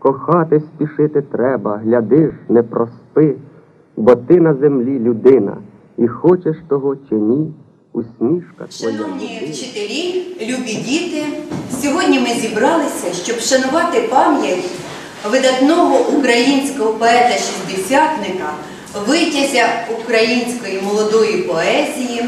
кохати спішити треба, глядиш, не проспи, бо ти на землі людина, і хочеш того чи ні, усмішка твоя Шановні вчителі, любі діти, сьогодні ми зібралися, щоб вшанувати пам'ять видатного українського поета-шістдесятника, витязя української молодої поезії,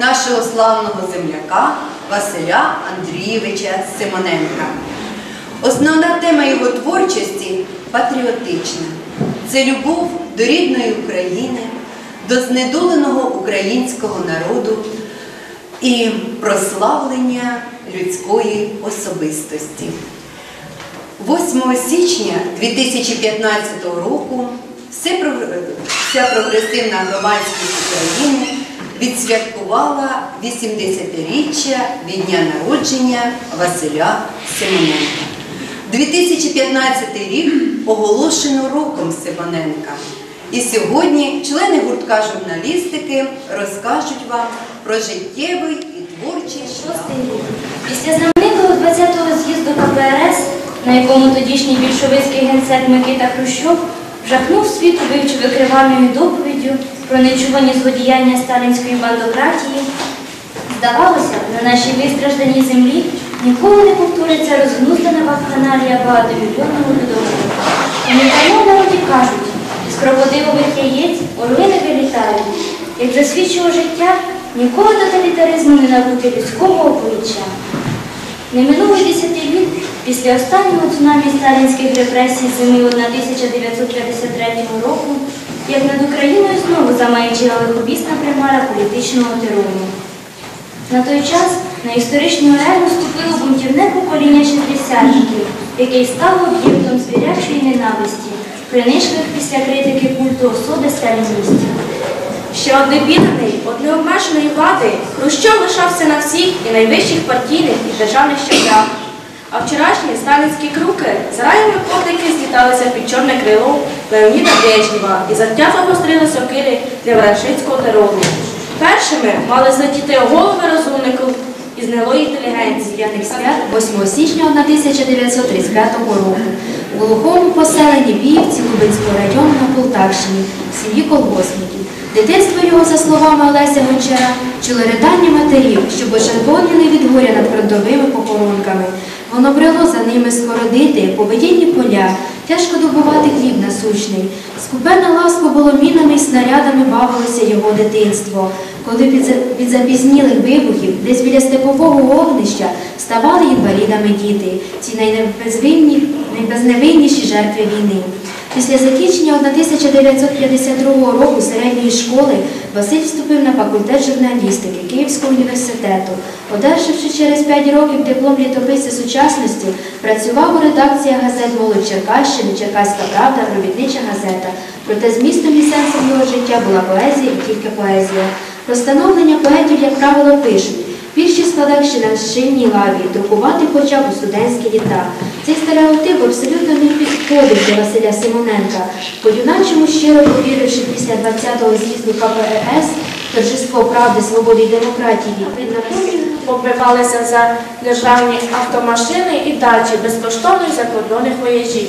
нашого славного земляка Василя Андрійовича Симоненка. Основна тема його творчості патріотична. Це любов до рідної України, до знедоленого українського народу і прославлення людської особистості. 8 січня 2015 року вся прогресивна громадськість України відсвяткувала 80-річчя від дня народження Василя Симоненка. 2015 рік оголошено роком Симоненка. І сьогодні члени гуртка журналістики розкажуть вам про життєвий і творчий. Шостий рік. Після знаменитого 20-го з'їзду КПРС, на якому тодішній більшовицький генсек Микита Хрущов вжахнув світ убивчо викривальною доповіддю про нечувані злодіяння сталінської бандократії, здавалося, на нашій вистражданій землі ніколи не повториться розгнуздана вакханалія багатомільйонного людового. І не тому народі кажуть, з крокодилових яєць орли не вилітають. Як засвідчило життя, ніколи тоталітаризму не набути людського обличчя. Не минуло десятиліт після останнього цунамі сталінських репресій зими 1953 року, як над Україною знову замаячила лиховісна примара політичного терору. На той час на історичну арену вступило бунтівне покоління шістдесятників, яке стало об'єктом звірячої ненависті, принишклих після критики культу особи сталіністів. Ще однопіданий, однеобмеженої влади, Хрущов лишався на всіх і найвищих партійних і державних щаблях. А вчорашні сталінські круки за раями котики зліталися під чорне крило Леоніда Брежнєва і затято гострили сокири для варашицького терору. Першими мали злетіти голови розумників із гнилої інтелігенції. Різдвяних свят 8 січня 1935 року у глухому поселенні Біївці Лубенського району на Полтавщині в сім'ї колгоспників. Дитинство його, за словами Олеся Гончара, чуло ридання матерів, що почервоніли від горя над фронтовими похоронками. Воно брело за ними скородити повоєнні поля, тяжко добувати хліб насущний. Скупе на ласку боломінами й снарядами бавилося його дитинство. Коли від, запізнілих вибухів, десь біля степового вогнища, ставали інвалідами діти, ці найбезвинні, найбезневинніші жертви війни. Після закінчення 1952 року середньої школи Василь вступив на факультет журналістики Київського університету. Одержавши через 5 років диплом літописця сучасності, працював у редакціях газет Молодь Черкащини, Черкаська Правда, Робітнича газета. Проте змістом і сенсом його життя була поезія і тільки поезія. Про становлення поетів, як правило, пишуть. Вірші складах ще на шинній лаві, друкувати хоча б у студентські літа. Цей стереотип абсолютно не підходить до Василя Симоненка. По-юначому щиро повіривши після 20-го з'їзду КПРС, торжество правди, свободи і демократії, Побивалися за державні автомашини і дачі безкоштовних закордонних вояжів.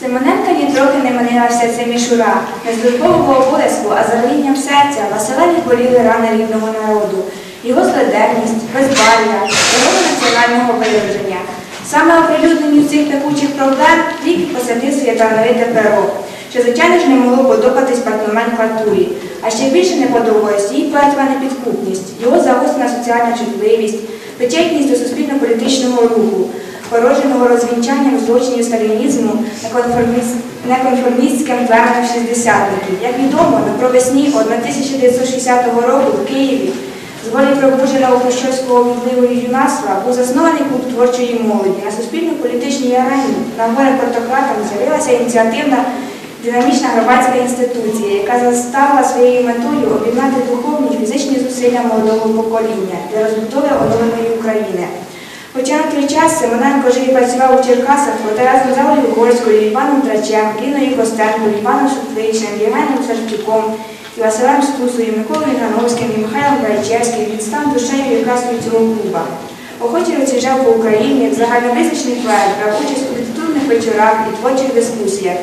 Симоненка нітрохи не манилася ця мішура, не з службового обов'язку, а за велінням серця Василя відболіли рани рідного народу, його злиденність, безбар'я, його національного вираження. Саме оприлюдненню цих пекучих проблем рік посадив своє талановите перо, що звичайно ж не могло подобатись партноменклатурі, а ще більше не подобалась її поетова непідкупність, його загострена соціальна чутливість, причетність до суспільно-політичного руху, породженого розвінчанням злочинів сталінізму неконформіс- неконформістським планом шістдесятників. Як відомо, на провесні 1960 року в Києві волі пробудженого хрущовського відливого юнацтва був заснований клуб творчої молоді. На суспільно-політичній арені на горе портократам з'явилася ініціативна Динамічна громадська інституція, яка заставила своєю метою об'єднати духовні і фізичні зусилля молодого покоління для розбудови оновленої України. Хоча на той час Симоненко жив і працював у Черкасах, проте з Аллою Горською, Іваном Трачем, Ліною Костенко, Іваном Шуфличним, Євгеном Сарчуком і Василем Стусою, Миколою Грановським і Михайлом Гайчевським від стан душею якраз цього клуба. Охоче роз'їжджав по Україні як загальновизначний поет, брав участь у літературних вечорах і творчих дискусіях.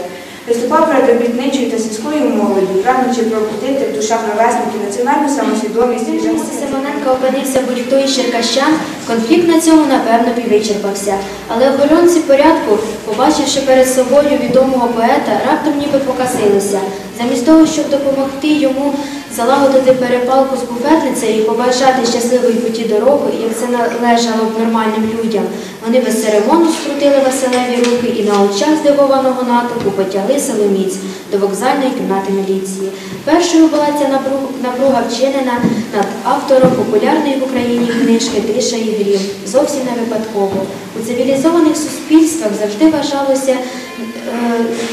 Виступав перед робітничою та сільською молоддю, прагнучи пробудити в душах ровесників національну самосвідомість і Місце життя. Опинився будь-хто із черкащан, конфлікт на цьому, напевно, б і вичерпався. Але охоронці порядку, побачивши перед собою відомого поета, раптом ніби покасилися. Замість того, щоб допомогти йому залагодити перепалку з буфетницею і побажати щасливої путі дороги, як це належало б нормальним людям, вони без церемону скрутили Василеві руки і на очах здивованого натовпу потягли силоміць до вокзальної кімнати міліції. Першою була ця напруг- напруга вчинена над автором популярної в Україні книжки Тиша і грім. Зовсім не випадково. У цивілізованих суспільствах завжди вважалося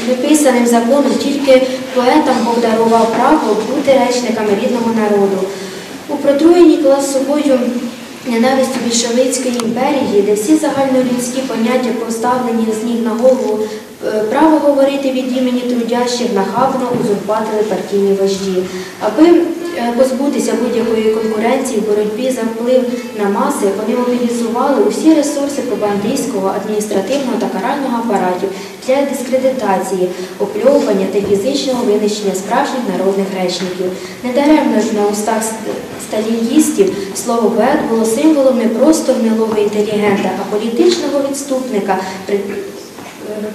неписаним законом, тільки поетам Бог дарував право бути речниками рідного народу. У протруєній класовою ненавистю більшовицької імперії, де всі загальнолюдські поняття поставлені з ніг на голову, е, право говорити від імені трудящих нахабно узурпатили партійні вожді. Аби позбутися будь-якої конкуренції в боротьбі за вплив на маси, вони мобілізували усі ресурси пропагандистського, адміністративного та карального апаратів для дискредитації, опльовування та фізичного винищення справжніх народних речників. Недаремно ж на устах ст- слово поет було символом не просто гнилого інтелігента, а політичного відступника, при-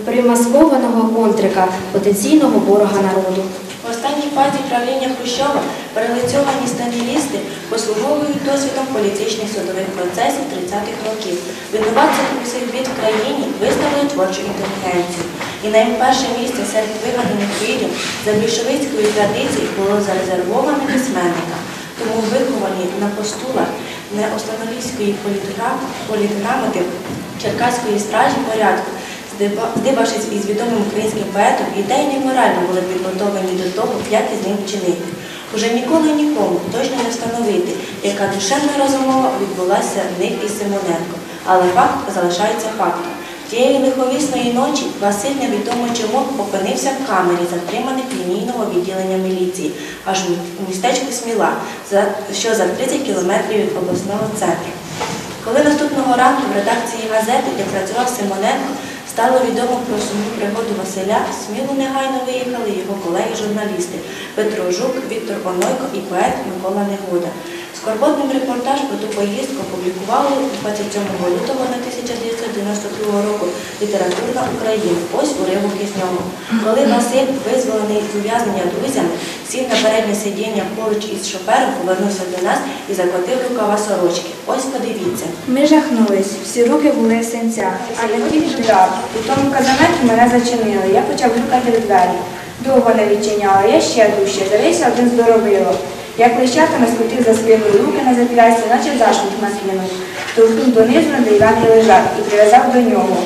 примаскованого контрика, потенційного ворога народу. Фазі правління Хрущова перелицьовані сталіністи послуговують досвідом політичних судових процесів 30-х років. Винуватців усіх бід в країні виставили творчу інтелігенцію. І найперше місце серед вигаданих видів за більшовицькою традицією було зарезервоване письменника. Тому виховані на постулах неостановійської політгра- політграмоти Черкаської стражі порядку Здибавшись із відомим українським поетом, ідейно і морально були підготовлені до того, як із ним вчинити. Уже ніколи нікому точно не встановити, яка душевна розмова відбулася в них із Симоненко. Але факт залишається фактом. Тієї лиховісної ночі Василь невідомо чому опинився в камері затриманих лінійного відділення міліції, аж у містечку Сміла, що за 30 кілометрів від обласного центру. Коли наступного ранку в редакції газети, де працював Симоненко, стало відомо про сумну пригоду Василя, сміло негайно виїхали його колеги-журналісти Петро Жук, Віктор Онойко і поет Микола Негода. Скорботним репортаж про ту поїздку опублікували 27 лютого на 1992 року Літературна Україна. Ось уривок із нього. Коли Василь, визволений з ув'язнення друзями, сів на переднє сидіння поруч із шофером, повернувся до нас і закотив рукава сорочки. Ось подивіться. Ми жахнулись, всі руки були в синцях, а я тільки драв. У тому казаметі мене зачинили. Я почав гукати двері. Довго не відчиняла, я ще дужче, завився один здоровило. Як лищатами скрутив за спиною руки на зап'ясті, наче зашмут накинув. Штовхнув донизу на дерев'яний лежак і прив'язав до нього.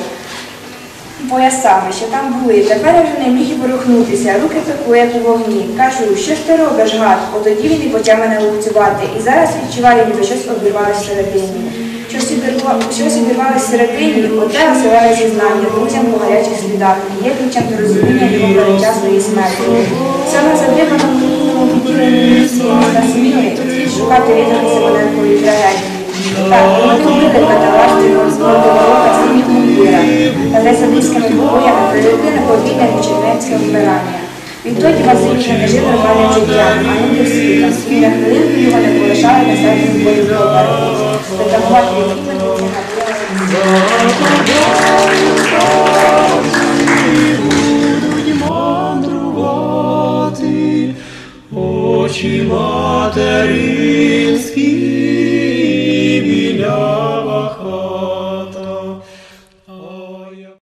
Поясами, що там були. Тепер я вже не міг і порухнутися. Руки пекло, як у вогні. Кажу, що ж ти робиш, гад? От тоді він і почав мене лупцювати. І зараз відчуваю, ніби щось обірвалося всередині. Щось обірвалося щось всередині, оте оселене зізнання, друзям по гарячих слідах. Є ключем до розуміння його передчасної смерті. Саме задиваному шукати відомі Симоненкової трагедії. Так, вони вбили каталажного збордового синіх мундира та за садистськими побоями. Відтоді Василь не жив нормальним життям, а нудив світом. І на хвилинку його не полишали на серці бою попереду. Ретагувати відповідь мандрувати, очі